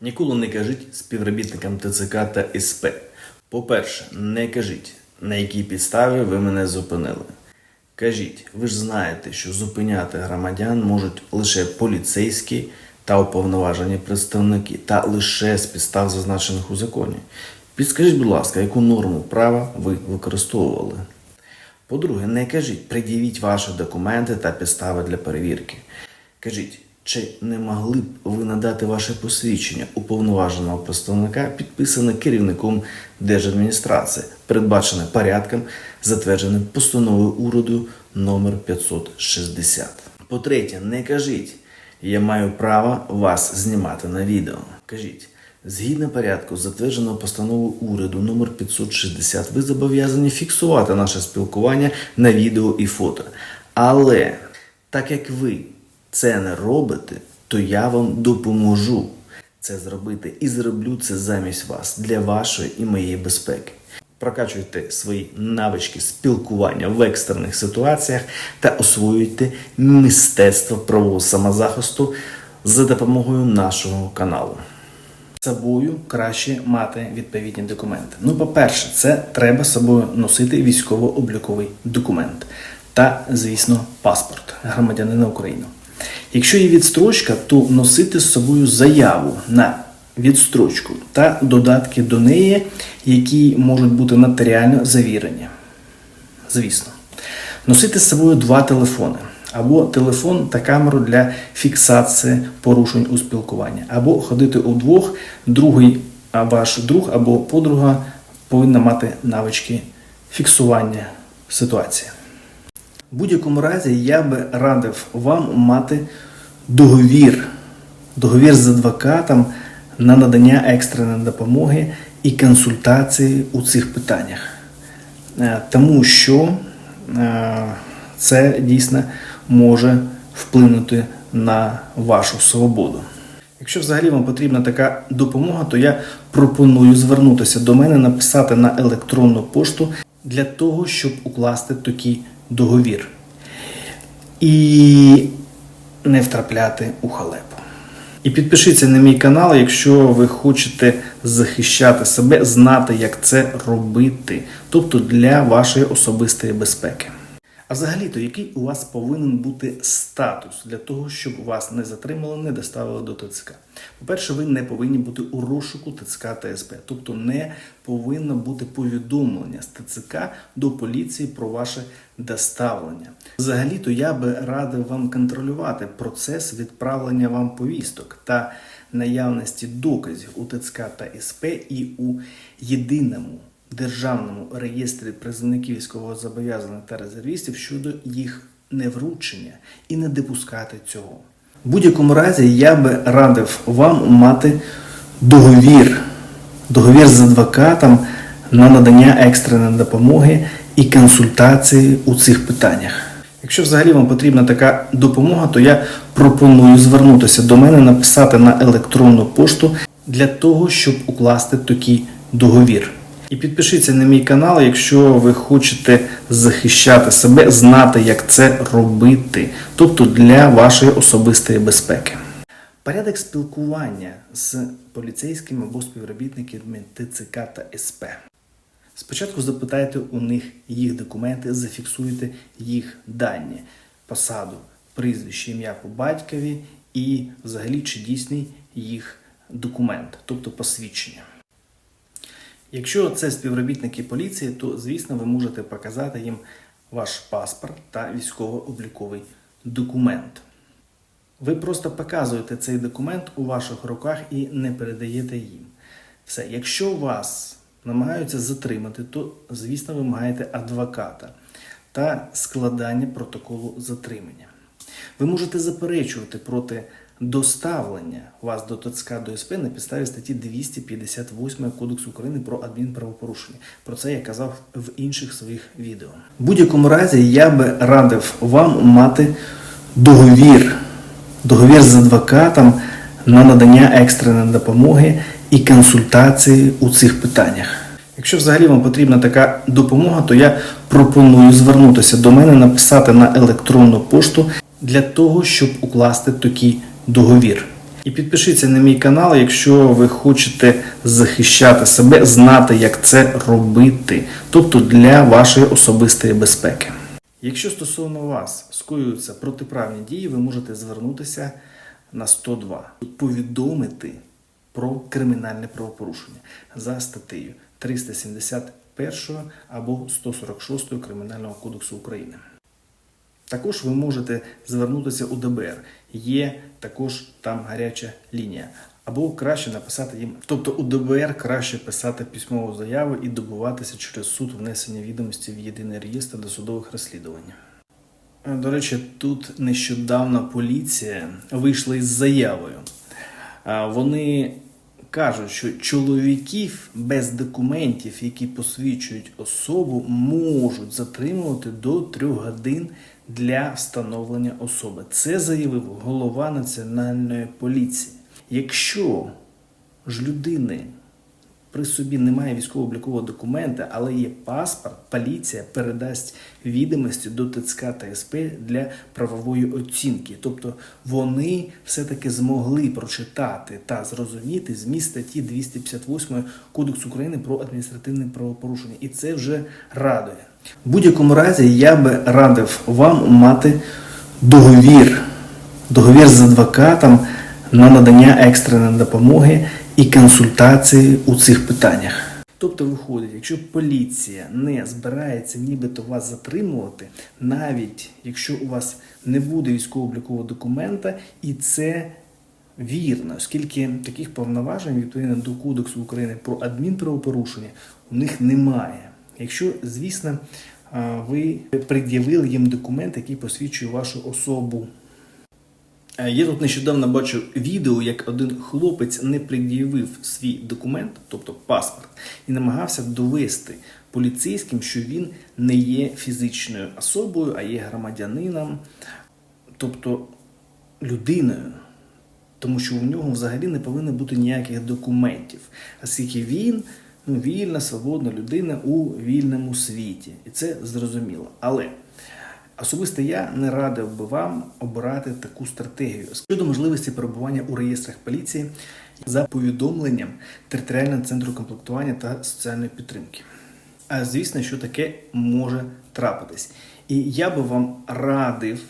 Ніколи не кажіть співробітникам ТЦК та СП. По-перше, не кажіть, на якій підставі ви мене зупинили. Кажіть, ви ж знаєте, що зупиняти громадян можуть лише поліцейські та уповноважені представники, та лише з підстав, зазначених у законі. Підскажіть, будь ласка, яку норму права ви використовували? По-друге, не кажіть, пред'явіть ваші документи та підстави для перевірки. Кажіть, чи не могли б ви надати ваше посвідчення уповноваженого представника, підписане керівником держадміністрації, передбачене порядком, затвердженим постановою уряду номер 560. По-третє, не кажіть, я маю право вас знімати на відео. Кажіть, згідно порядку, затвердженого постановою уряду номер 560, ви зобов'язані фіксувати наше спілкування на відео і фото. Але так як ви це не робите, то я вам допоможу це зробити і зроблю це замість вас для вашої і моєї безпеки. Прокачуйте свої навички спілкування в екстрених ситуаціях та освоюйте мистецтво правового самозахисту за допомогою нашого каналу. Собою краще мати відповідні документи. Ну, по-перше, це треба з собою носити військово-обліковий документ та, звісно, паспорт громадянина України. Якщо є відстрочка, то носити з собою заяву на відстрочку та додатки до неї, які можуть бути нотаріально завірені. Звісно, носити з собою два телефони. Або телефон та камеру для фіксації порушень у спілкуванні, або ходити удвох, другий ваш друг або подруга повинна мати навички фіксування ситуації. В будь-якому разі я би радив вам мати договір, договір з адвокатом на надання екстреної допомоги і консультації у цих питаннях. Е, Тому що е, це дійсно може вплинути на вашу свободу. Якщо взагалі вам потрібна така допомога, то я пропоную звернутися до мене, написати на електронну пошту для того, щоб укласти такий договір і не втрапляти у халепу. І підпишіться на мій канал, якщо ви хочете захищати себе, знати, як це робити, тобто для вашої особистої безпеки. А взагалі-то, який у вас повинен бути статус для того, щоб вас не затримали, не доставили до ТЦК? По-перше, ви не повинні бути у розшуку ТЦК та СП, тобто не повинно бути повідомлення з ТЦК до поліції про ваше доставлення. Взагалі-то я би радив вам контролювати процес відправлення вам повісток та наявності доказів у ТЦК та СП і у єдиному державному реєстрі призовників військовозобов'язаних та резервістів щодо їх невручення і не допускати цього. В будь-якому разі я би радив вам мати договір, договір з адвокатом на надання екстреної допомоги і консультації у цих питаннях. Якщо взагалі вам потрібна така допомога, то я пропоную звернутися до мене, написати на електронну пошту для того, щоб укласти такий договір. І підпишіться на мій канал, якщо ви хочете захищати себе, знати, як це робити, тобто для вашої особистої безпеки. Порядок спілкування з поліцейськими або співробітниками ТЦК та СП. Спочатку запитайте у них їх документи, зафіксуйте їх дані, посаду, прізвище, ім'я по батькові і взагалі чи дійсний їх документ, тобто посвідчення. Якщо це співробітники поліції, то звісно ви можете показати їм ваш паспорт та військово-обліковий документ. Ви просто показуєте цей документ у ваших руках і не передаєте їм. Все, якщо вас намагаються затримати, то звісно ви маєте адвоката та складання протоколу затримання. Ви можете заперечувати проти доставлення вас до ТЦК до СП на підставі статті 258 Кодексу України про адмінправопорушення. Про це я казав в інших своїх відео. В будь-якому разі я би радив вам мати договір, договір з адвокатом на надання екстреної допомоги і консультації у цих питаннях. Якщо взагалі вам потрібна така допомога, то я пропоную звернутися до мене, написати на електронну пошту для того, щоб укласти такий договір. І підпишіться на мій канал, якщо ви хочете захищати себе, знати, як це робити, тобто для вашої особистої безпеки. Якщо стосовно вас скоюються протиправні дії, ви можете звернутися на 102, повідомити про кримінальне правопорушення за статтею 371 або 146 Кримінального кодексу України. Також ви можете звернутися у ДБР. Є також там гаряча лінія. Або краще написати їм. Тобто у ДБР краще писати письмову заяву і добуватися через суд внесення відомості в єдиний реєстр досудових розслідувань. Е, До речі, тут нещодавно поліція вийшла із заявою. Вони кажуть, що чоловіків без документів, які посвідчують особу, можуть затримувати до трьох годин для встановлення особи. Це заявив голова національної поліції. Якщо ж людини при собі немає військово-облікового документа, але є паспорт, поліція передасть відомості до ТЦК та СП для правової оцінки. Тобто вони все-таки змогли прочитати та зрозуміти зміст статті 258 Кодексу України про адміністративне правопорушення. І це вже радує. В будь-якому разі я би радив вам мати договір договір з адвокатом на надання екстреної допомоги і консультації у цих питаннях. Тобто виходить, якщо поліція не збирається нібито вас затримувати, навіть якщо у вас не буде військово-облікового документа, і це вірно, оскільки таких повноважень відповідно до Кодексу України про адмінправопорушення у них немає. Якщо, звісно, ви пред'явили їм документ, який посвідчує вашу особу. Е, Я тут нещодавно бачив відео, як один хлопець не пред'явив свій документ, тобто паспорт, і намагався довести поліцейським, що він не є фізичною особою, а є громадянином, тобто людиною. Тому що у нього взагалі не повинно бути ніяких документів, оскільки він ну, вільна, свободна людина у вільному світі. І це зрозуміло. Але Особисто я не радив би вам обирати таку стратегію щодо можливості перебування у реєстрах поліції за повідомленням територіального центру комплектування та соціальної підтримки. А звісно, що таке може трапитись. І я би вам радив,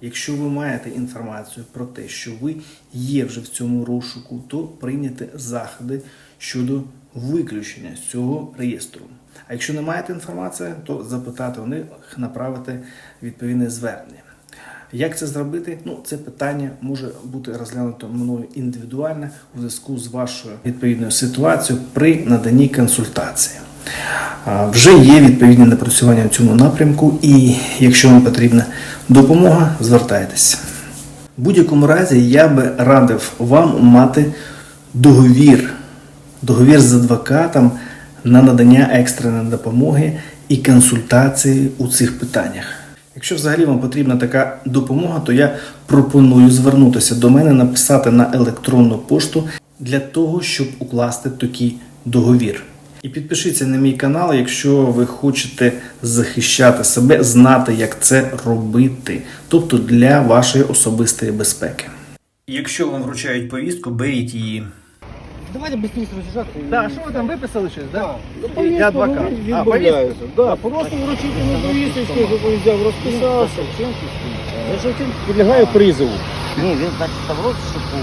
якщо ви маєте інформацію про те, що ви є вже в цьому розшуку, то прийняти заходи щодо виключення з цього реєстру. А якщо не маєте інформації, то запитати у них, направити відповідне звернення. Як це зробити? Ну, це питання може бути розглянуто мною індивідуально у зв'язку з вашою відповідною ситуацією при наданні консультації. Вже є відповідні напрацювання в цьому напрямку, і якщо вам потрібна допомога, звертайтеся. В будь-якому разі я би радив вам мати договір, договір з адвокатом на надання екстреної допомоги і консультації у цих питаннях. Якщо взагалі вам потрібна така допомога, то я пропоную звернутися до мене, написати на електронну пошту для того, щоб укласти такий договір. І підпишіться на мій канал, якщо ви хочете захищати себе, знати, як це робити, тобто для вашої особистої безпеки. Якщо вам вручають повістку, беріть її. Давайте быстрее роз'їжджати. Да, що ви там виписали щось, да? Ну, Я адвокат. А, відмовляюся. Да, просто вручити на повісточку, щоб він взяв, розписався. Я Шевченко підлягає призову. Ні, він значить в розшуку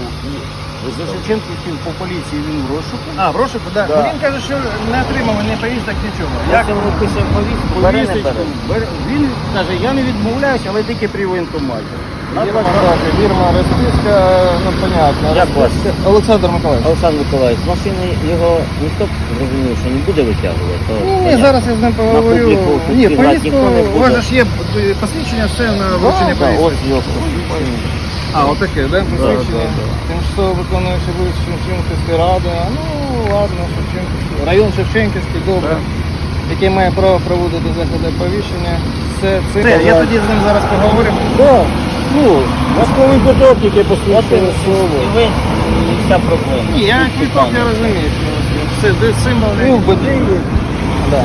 і за Шевченківським по поліції він в розшуку. А, в розшуку, да. Да. Ну, Він каже, що не отримав ні поїздок, нічого. Як він пише повістку, бере не Повісточку. бере. Бере- Він каже, я не відмовляюся, але тільки при воєнкоматі. На Вірма розписка, ну понятно. Як вас? Олександр Миколаївич. Олександр Миколаївич, з машини його ніхто зрозумів, що не буде витягувати. то Ні, ні, понятно. зараз я з ним поговорю. публіку Ні, ніхто не буде. у вас же ж є посвідчення, все на вручення Да, поїздки. ось його посвідчення. А, отаке, да, посвідчення? Тимчасово виконуючи вулицю Шевченківської ради. А, Ну, ладно, Шевченківський. Район Шевченківський, добре. Який має право проводити заходи повіщення. Все, це, Все, я тоді з ним зараз поговорю. Да. Ну, військовий квиток, який посвідчує слово. І ви, і вся проблема. Ні, я квіток я розумію. що Все, де символ. Ну, в є. Да.